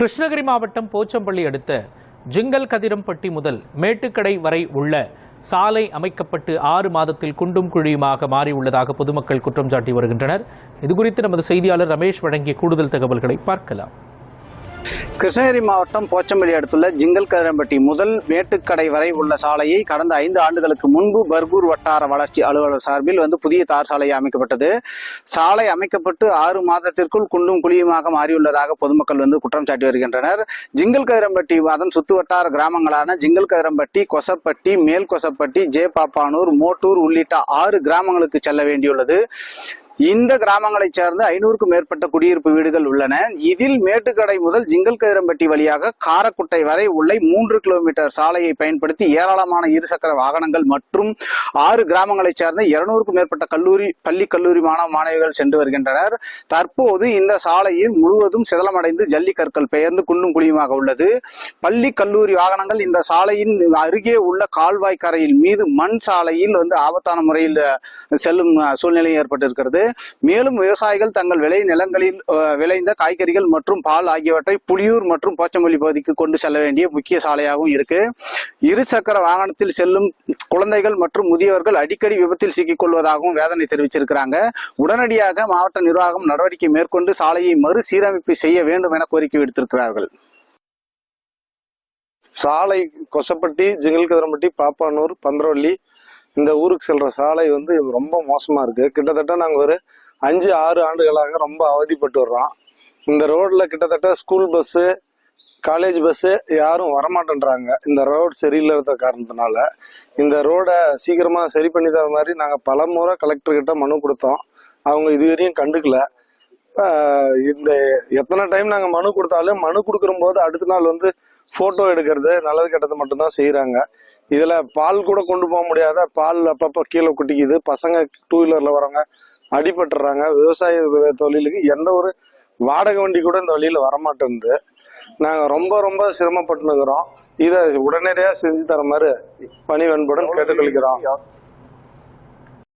கிருஷ்ணகிரி மாவட்டம் போச்சம்பள்ளி அடுத்த ஜிங்கல் கதிரம்பட்டி முதல் மேட்டுக்கடை வரை உள்ள சாலை அமைக்கப்பட்டு ஆறு மாதத்தில் குண்டும் குழியுமாக மாறியுள்ளதாக பொதுமக்கள் குற்றம் சாட்டி வருகின்றனர். இதுகுறித்து நமது செய்தியாளர் ரமேஷ் வழங்கிய கூடுதல் தகவல்களை பார்க்கலாம். கிருஷ்ணகிரி மாவட்டம் போச்சம்பள்ளி அடுத்துள்ள ஜிங்கல் கதிரம்பட்டி முதல் மேட்டுக்கடை வரை உள்ள சாலையை கடந்த ஐந்து ஆண்டுகளுக்கு முன்பு பர்கூர் வட்டார வளர்ச்சி அலுவலர் சார்பில் வந்து புதிய தார் சாலை அமைக்கப்பட்டது. சாலை அமைக்கப்பட்டு ஆறு மாதத்திற்குள் குண்டும் குழியுமாக மாறியுள்ளதாக பொதுமக்கள் வந்து குற்றம் சாட்டி வருகின்றனர். ஜிங்கல் கதிரம்பட்டி அதன் சுத்து வட்டார கிராமங்களான ஜிங்கல் கதிரம்பட்டி கொசப்பட்டி மேல் கொசப்பட்டி ஜே பாப்பானூர் மோட்டூர் உள்ளிட்ட ஆறு கிராமங்களுக்கு செல்ல வேண்டியுள்ளது. இந்த கிராமங்களைச் சேர்ந்த ஐநூறுக்கும் மேற்பட்ட குடியிருப்பு வீடுகள் உள்ளன. இதில் மேட்டுக்கடை முதல் ஜிங்கல் கதிரம்பட்டி வழியாக காரக்குட்டை வரை உள்ள மூன்று கிலோமீட்டர் சாலையை பயன்படுத்தி ஏராளமான இருசக்கர வாகனங்கள் மற்றும் ஆறு கிராமங்களைச் சேர்ந்த இருநூறுக்கும் மேற்பட்ட கல்லூரி பள்ளி கல்லூரி மாணவ மாணவிகள் சென்று வருகின்றனர். தற்போது இந்த சாலையில் முழுவதும் சிதலமடைந்து ஜல்லிக்கற்கள் பெயர்ந்து குண்டும் குழியுமாக உள்ளது. பள்ளி கல்லூரி வாகனங்கள் இந்த சாலையின் அருகே உள்ள கால்வாய் கரையில் மீது மண் சாலையில் வந்து ஆபத்தான முறையில் செல்லும் சூழ்நிலை ஏற்பட்டிருக்கிறது. மேலும் விவசாயிகள் தங்கள் விளை நிலங்களில் விளைந்த காய்கறிகள் மற்றும் பால் ஆகியவற்றை புலியூர் மற்றும் போச்சம்பள்ளி பகுதிக்கு கொண்டு செல்ல வேண்டிய முக்கிய சாலையாகவும் இருக்கு. இருசக்கர வாகனத்தில் செல்லும் குழந்தைகள் மற்றும் முதியவர்கள் அடிக்கடி விபத்தில் சிக்கிக் கொள்வதாகவும் வேதனை தெரிவிச்சிருக்கிறாங்க. உடனடியாக மாவட்ட நிர்வாகம் நடவடிக்கை மேற்கொண்டு சாலையை மறுசீரமைப்பு செய்ய வேண்டும் என கோரிக்கை விடுத்திருக்கிறார்கள். சாலை கொசப்பட்டி ஜிங்கல்கதிரம்பட்டி பாப்பானூர் பந்தரவள்ளி இந்த ஊருக்கு செல்ற சாலை வந்து ரொம்ப மோசமா இருக்கு. கிட்டத்தட்ட நாங்க ஒரு அஞ்சு ஆறு ஆண்டுகளாக ரொம்ப அவதிப்பட்டு வர்றோம். இந்த ரோட்ல கிட்டத்தட்ட ஸ்கூல் பஸ்ஸு காலேஜ் பஸ்ஸு யாரும் வரமாட்டேன்றாங்க. இந்த ரோடு சரியில்லாத காரணத்தினால. இந்த ரோடை சீக்கிரமா சரி பண்ணி தர மாதிரி நாங்க பல முறை கலெக்டர் கிட்ட மனு கொடுத்தோம். அவங்க இதுவரையும் கண்டுக்கல. இந்த எத்தனை டைம் நாங்க மனு கொடுத்தாலும் மனு கொடுக்குற போது அடுத்த நாள் வந்து போட்டோ எடுக்கிறது நல்லது கெட்டது மட்டும்தான் செய்யறாங்க இதுல பால் கூட கொண்டு போக முடியாத? பால் அப்பப்ப கீழே குட்டிக்குது பசங்க டூ வீலர்ல வரவங்க அடிபட்டுறாங்க. விவசாய தொழிலுக்கு எந்த ஒரு வாடகை வண்டி கூட இந்த வழியில வரமாட்டேங்குது. நாங்க ரொம்ப ரொம்ப சிரமப்பட்டு இருக்கிறோம் இதை உடனடியா செஞ்சு தர மாதிரி பணிவன்புடன் கேட்டுக்கொள்கிறோம்.